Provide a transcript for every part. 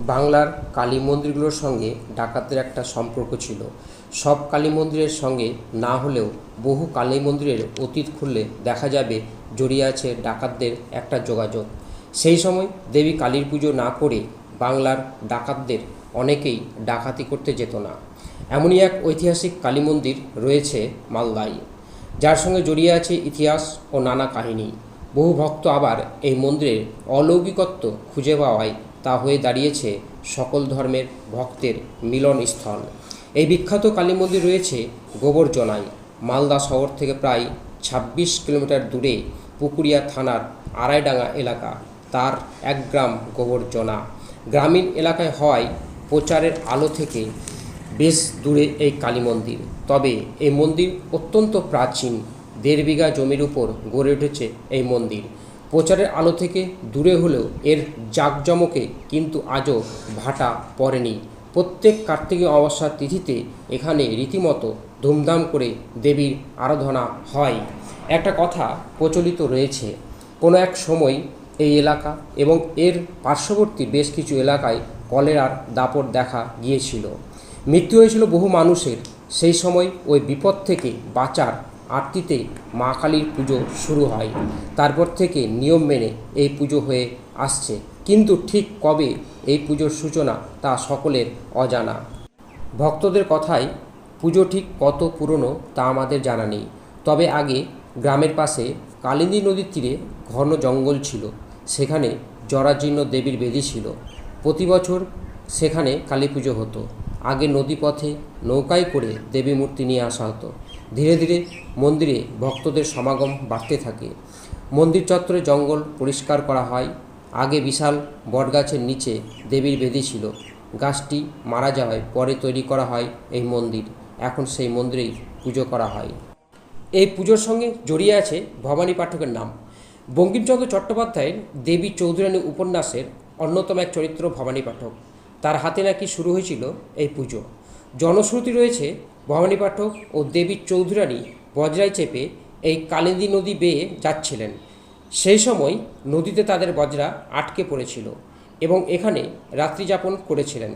বাংলার কালী মন্দিরগুলোর সঙ্গে ডাকাতদের একটা সম্পর্ক ছিল। সব কালী মন্দিরের সঙ্গে না হলেও বহু কালী মন্দিরের অতীত খুললে দেখা যাবে জড়িয়ে আছে ডাকাতদের একটা যোগাযোগ। সেই সময় দেবী কালীর পুজো না করে বাংলার ডাকাতদের অনেকেই ডাকাতি করতে যেত না। এমনই এক ঐতিহাসিক কালী মন্দির রয়েছে মালদায়। যার সঙ্গে জড়িয়ে আছে ইতিহাস ও নানা কাহিনী। বহু ভক্ত আবার এই মন্দিরের অলৌকিকত্ব খুঁজে পাওয়ায় তা হয়ে দাঁড়িয়েছে সকল ধর্মের ভক্তের মিলনস্থল। এই বিখ্যাত কালী মন্দির রয়েছে গোবরজনায় মালদা শহর থেকে প্রায় ২৬ কিলোমিটার দূরে পুকুরিয়া থানার আড়াইডাঙ্গা এলাকা। তার এক গ্রাম গোবরজনা গ্রামীণ এলাকায় হওয়ায় প্রচারের আলো থেকে বেশ দূরে এই কালী মন্দির। তবে এই মন্দির অত্যন্ত প্রাচীন। দেড় বিঘা জমির উপর গড়ে উঠেছে এই মন্দির। প্রচারের আলো থেকে দূরে হলেও এর জাঁকজমকে কিন্তু আজও ভাটা পড়েনি। প্রত্যেক কার্তিকী অমাবস্যার তিথিতে এখানে রীতিমতো ধুমধাম করে দেবীর আরাধনা হয়। একটা কথা প্রচলিত রয়েছে, কোনো এক সময় এই এলাকা এবং এর পার্শ্ববর্তী বেশ কিছু এলাকায় কলেরার দাপট দেখা গিয়েছিল। মৃত্যু হয়েছিল বহু মানুষের, সেই সময় ওই বিপদ থেকে বাঁচার আরতিতে মা কালীর পুজো শুরু হয়। তারপর থেকে নিয়ম মেনে এই পুজো হয়ে আসছে। কিন্তু ঠিক কবে এই পুজোর সূচনা তা সকলের অজানা। ভক্তদের কথায়, পুজো ঠিক কত পুরনো তা আমাদের জানা নেই। তবে আগে গ্রামের পাশে কালিন্দী নদীর তীরে ঘন জঙ্গল ছিল। সেখানে জরাজীর্ণ দেবীর বেদি ছিল। প্রতি বছর সেখানে কালী পুজো হতো। আগে নদীপথে নৌকায় করে দেবী মূর্তি নিয়ে আসা হতো। ধীরে ধীরে মন্দিরে ভক্তদের সমাগম বাড়তে থাকে। মন্দির চত্বরে জঙ্গল পরিষ্কার করা হয়। আগে বিশাল বটগাছের নিচে দেবীর বেদি ছিল। গাছটি মারা যাওয়ায় পরে তৈরি করা হয় এই মন্দির। এখন সেই মন্দিরেই পুজো করা হয়। এই পুজোর সঙ্গে জড়িয়ে আছে ভবানী পাঠকের নাম। বঙ্কিমচন্দ্র চট্টোপাধ্যায়ের দেবী চৌধুরানী উপন্যাসের অন্যতম এক চরিত্র ভবানী পাঠক। তার হাতে নাকি শুরু হয়েছিল এই পুজো। জনশ্রুতি রয়েছে ভবানী পাঠক ও দেবী চৌধুরানী বজরায় চেপে এই কালিন্দী নদী বেয়ে যাচ্ছিলেন। সেই সময় নদীতে তাদের বজরা আটকে পড়েছিল এবং এখানে রাত্রিযাপন করেছিলেন।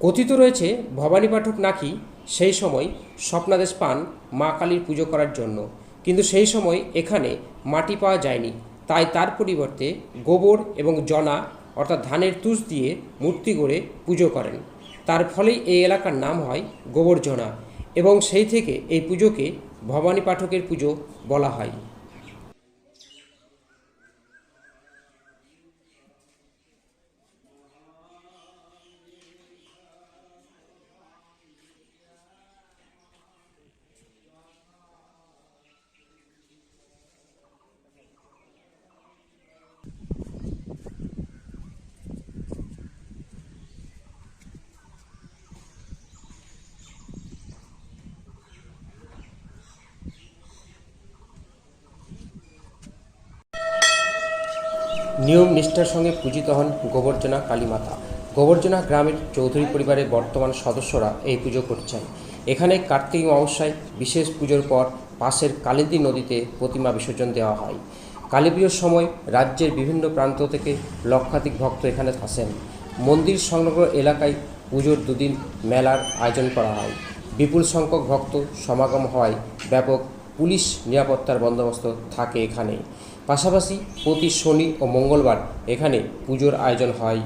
কথিত রয়েছে, ভবানী পাঠক নাকি সেই সময় স্বপ্নাদেশ পান মা কালীর পুজো করার জন্য। কিন্তু সেই সময় এখানে মাটি পাওয়া যায়নি। তাই তার পরিবর্তে গোবর এবং জনা, অর্থাৎ ধানের তুষ দিয়ে মূর্তি গড়ে পুজো করেন। তার ফলেই এই এলাকার নাম হয় গোবরজনা এবং সেই থেকে এই পুজোকে ভবানী পাঠকের পুজো বলা হয়। নিয়ম নিষ্ঠার সঙ্গে পূজিত হন গোবর্জনা কালীমাতা। গোবর্জনা গ্রামের চৌধুরী পরিবারের বর্তমান সদস্যরা এই পুজো করছেন এখানে কার্তিক অমাবস্যায় বিশেষ পুজোর পর পাশের কালিন্দী নদীতে প্রতিমা বিসর্জন দেওয়া হয়। কালী পুজোর সময় রাজ্যের বিভিন্ন প্রান্ত থেকে লক্ষাধিক ভক্ত এখানে আসেন। মন্দির সংলগ্ন এলাকায় পুজোর দুদিন মেলার আয়োজন করা হয়। বিপুল সংখ্যক ভক্ত সমাগম হওয়ায় ব্যাপক পুলিশ নিরাপত্তার বন্দোবস্ত থাকে এখানে। পাশাপাশি প্রতি শনি ও মঙ্গলবার এখানে পুজোর আয়োজন হয়।